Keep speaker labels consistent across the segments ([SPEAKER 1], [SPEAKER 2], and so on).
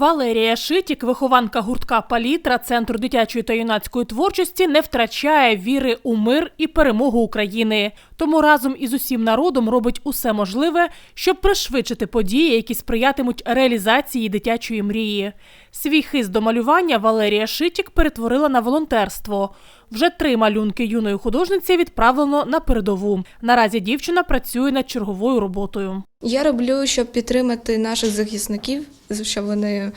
[SPEAKER 1] Валерія Шитік, вихованка гуртка Палітра Центру дитячої та юнацької творчості, не втрачає віри у мир і перемогу України. Тому разом із усім народом робить усе можливе, щоб пришвидшити події, які сприятимуть реалізації дитячої мрії. Свій хист до малювання Валерія Шитік перетворила на волонтерство. Вже три малюнки юної художниці відправлено на передову. Наразі дівчина працює над черговою роботою.
[SPEAKER 2] Я роблю, щоб підтримати наших захисників, щоб вони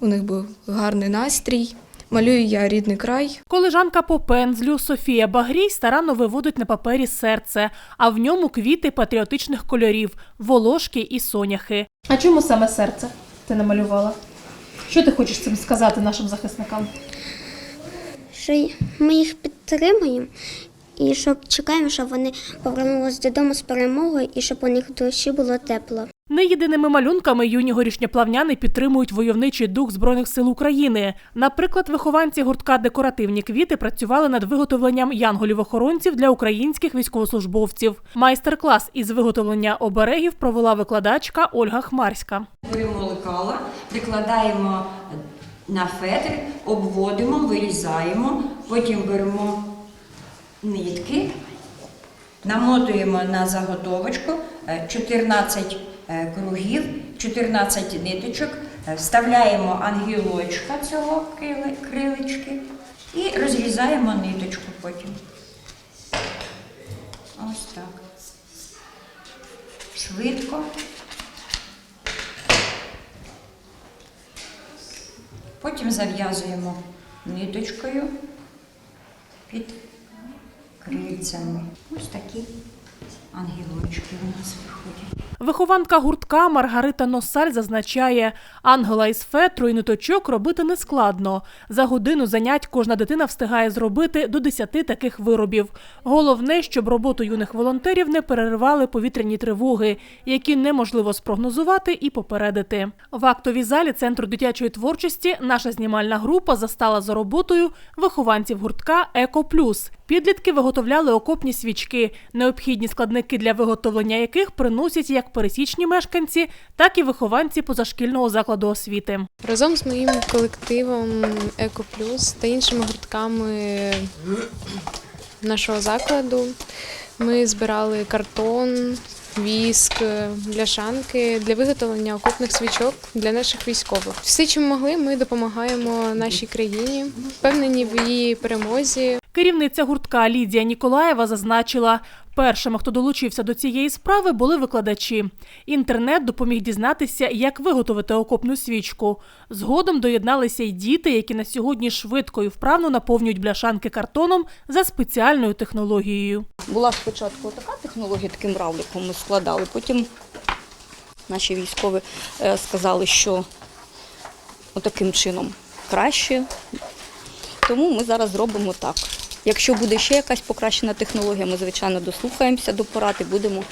[SPEAKER 2] у них був гарний настрій. Малюю я рідний край.
[SPEAKER 1] Колежанка по пензлю Софія Багрій старанно виводить на папері серце, а в ньому квіти патріотичних кольорів, волошки і соняхи. А чому саме серце ти намалювала? Що ти хочеш цим сказати нашим захисникам?
[SPEAKER 3] Що ми їх підтримуємо і щоб чекаємо, щоб вони повернулися додому з перемогою і щоб у них в душі було тепло.
[SPEAKER 1] Не єдиними малюнками юні горішньоплавняни підтримують войовничий дух Збройних сил України. Наприклад, вихованці гуртка Декоративні квіти працювали над виготовленням янголів-охоронців для українських військовослужбовців. Майстер-клас із виготовлення оберегів провела викладачка Ольга Хмарська.
[SPEAKER 4] Беремо лекала, прикладаємо на фетр, обводимо, вирізаємо, потім беремо нитки, намотуємо на заготовочку е, 14 е, кругів, 14 ниточок, е, вставляємо ангілочка цього крили- крилечки і розрізаємо ниточку потім. Ось так. Швидко. Потім зав'язуємо ниточкою під крильцями. Ось такі ангелочки у нас виходять.
[SPEAKER 1] Вихованка гуртка Маргарита Носаль зазначає, ангела із фетру і ниточок робити нескладно. За годину занять кожна дитина встигає зробити до 10 таких виробів. Головне, щоб роботу юних волонтерів не переривали повітряні тривоги, які неможливо спрогнозувати і попередити. В актовій залі центру дитячої творчості наша знімальна група застала за роботою вихованців гуртка Еко Плюс. Підлітки виготовляли окопні свічки, необхідні складники для виготовлення яких приносять як пересічні мешканці, так і вихованці позашкільного закладу освіти.
[SPEAKER 5] Разом з моїм колективом Еко Плюс та іншими гуртками нашого закладу ми збирали картон, віск, бляшанки для виготовлення окопних свічок для наших військових. Все, чим могли, ми допомагаємо нашій країні, впевнені в її перемозі.
[SPEAKER 1] Керівниця гуртка Лідія Ніколаєва зазначила, першими, хто долучився до цієї справи, були викладачі. Інтернет допоміг дізнатися, як виготовити окопну свічку. Згодом доєдналися й діти, які на сьогодні швидко і вправно наповнюють бляшанки картоном за спеціальною технологією.
[SPEAKER 6] Була спочатку така технологія, таким равликом ми складали. Потім наші військові е, сказали, що отаким чином краще. Тому ми зараз зробимо так. Якщо буде ще якась покращена технологія, ми, звичайно, дослухаємося до порад і будемо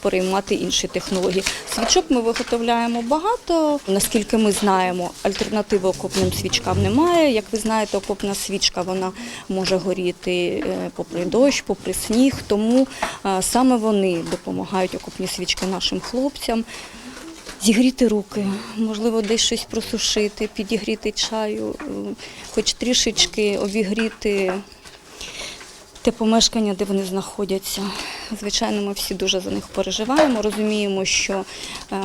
[SPEAKER 6] переймати інші технології. Свічок ми виготовляємо багато. Наскільки ми знаємо, альтернативи окопним свічкам немає. Як ви знаєте, окопна свічка вона може горіти е, попри дощ, попри сніг. Тому е, саме вони допомагають окопні свічки нашим хлопцям. Зігріти руки, можливо, десь щось просушити, підігріти чаю, хоч трішечки обігріти те помешкання, де вони знаходяться. Звичайно, ми всі дуже за них переживаємо, розуміємо, що е,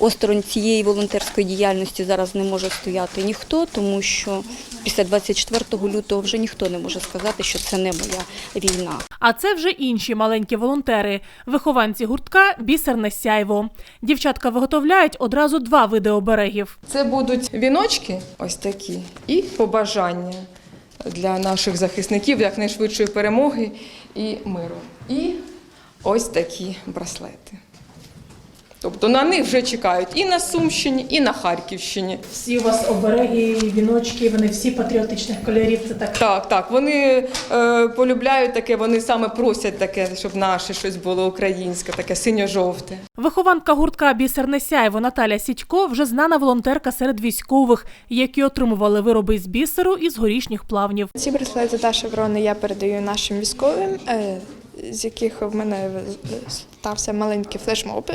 [SPEAKER 6] осторонь цієї волонтерської діяльності зараз не може стояти ніхто, тому що після 24 лютого вже ніхто не може сказати, що це не моя війна.
[SPEAKER 1] А це вже інші маленькі волонтери, вихованці гуртка Бісерне сяйво. Дівчатка виготовляють одразу два види оберегів.
[SPEAKER 7] Це будуть віночки, ось такі, і побажання для наших захисників якнайшвидшої перемоги і миру. І ось такі браслети. Тобто на них вже чекають і на Сумщині, і на Харківщині.
[SPEAKER 1] Всі у вас обереги, віночки, вони всі патріотичних кольорів. Це так.
[SPEAKER 7] Так, так, вони е, полюбляють таке, вони саме просять таке, щоб наше щось було українське, таке синьо-жовте.
[SPEAKER 1] Вихованка гуртка Бісерне сяйво Наталя Сідько вже знана волонтерка серед військових, які отримували вироби з бісеру і з горішніх плавнів.
[SPEAKER 8] Ці браслети та шеврони я передаю нашим військовим, е, з яких в мене стався маленький флешмоб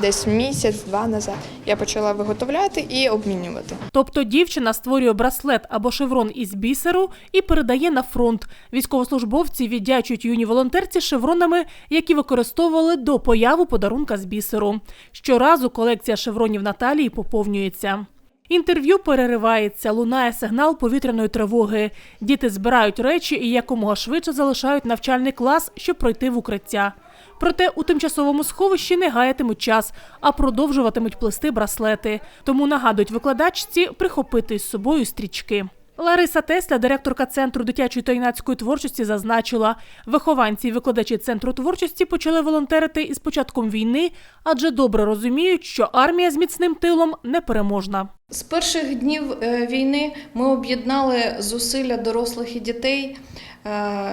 [SPEAKER 8] десь місяць-два назад. Я почала виготовляти і обмінювати.
[SPEAKER 1] Тобто дівчина створює браслет або шеврон із бісеру і передає на фронт. Військовослужбовці віддячують юні волонтерці шевронами, які використовували до появу подарунка з бісеру. Щоразу колекція шевронів Наталії поповнюється. Інтерв'ю переривається, лунає сигнал повітряної тривоги. Діти збирають речі і якомога швидше залишають навчальний клас, щоб пройти в укриття. Проте у тимчасовому сховищі не гаятимуть час, а продовжуватимуть плести браслети. Тому нагадують викладачці прихопити з собою стрічки. Лариса Тесля, директорка центру дитячої та юнацької творчості, зазначила, вихованці і викладачі центру творчості почали волонтерити із початком війни, адже добре розуміють, що армія з міцним тилом непереможна.
[SPEAKER 9] З перших днів е, війни ми об'єднали зусилля дорослих і дітей,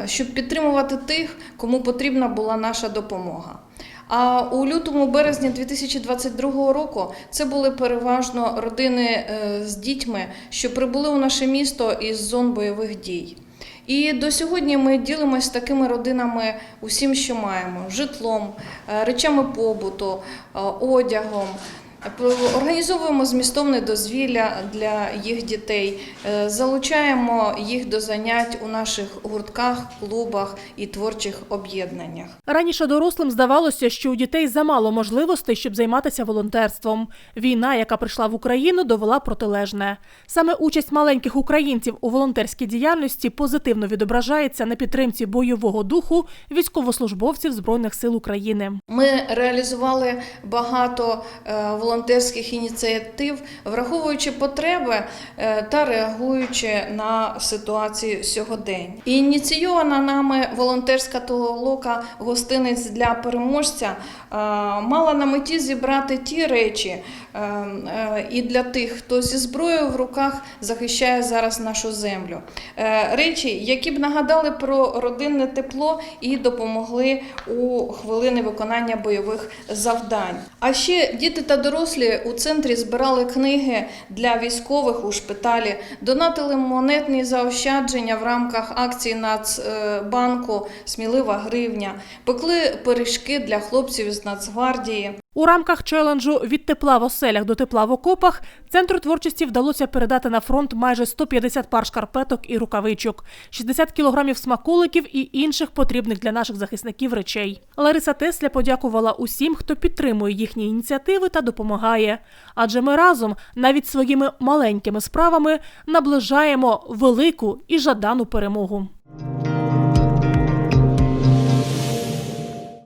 [SPEAKER 9] щоб підтримувати тих, кому потрібна була наша допомога. А у лютому березні 2022 року це були переважно родини е, з дітьми, що прибули у наше місто із зон бойових дій. І до сьогодні ми ділимося з такими родинами усім, що маємо: житлом, е, речами побуту, е, одягом. Організовуємо змістовне дозвілля для їх дітей, е, залучаємо їх до занять у наших гуртках, клубах і творчих об'єднаннях.
[SPEAKER 1] Раніше дорослим здавалося, що у дітей замало можливостей, щоб займатися волонтерством. Війна, яка прийшла в Україну, довела протилежне. Саме участь маленьких українців у волонтерській діяльності позитивно відображається на підтримці бойового духу військовослужбовців Збройних сил України.
[SPEAKER 9] Ми реалізували багато е, волонтерських ініціатив, враховуючи потреби е, та реагуючи на ситуацію сьогодень. І ініційована нами волонтерська толока гостиниць для переможця е, мала на меті зібрати ті речі е, і для тих, хто зі зброєю в руках захищає зараз нашу землю. Речі, які б нагадали про родинне тепло і допомогли у хвилини виконання бойових завдань. А ще діти та дорослі у центрі збирали книги для військових у шпиталі, донатили монетні заощадження в рамках акції Нацбанку Смілива гривня, пекли пиріжки для хлопців з Нацгвардії.
[SPEAKER 1] У рамках челенджу від тепла в оселях до тепла в окопах центру творчості вдалося передати на фронт майже 150 пар шкарпеток і рукавичок, 60 кілограмів смаколиків і інших потрібних для наших захисників речей. Лариса Тесля подякувала усім, хто підтримує їхні ініціативи та допомагає. Адже ми разом, навіть своїми маленькими справами, наближаємо велику і жадану перемогу.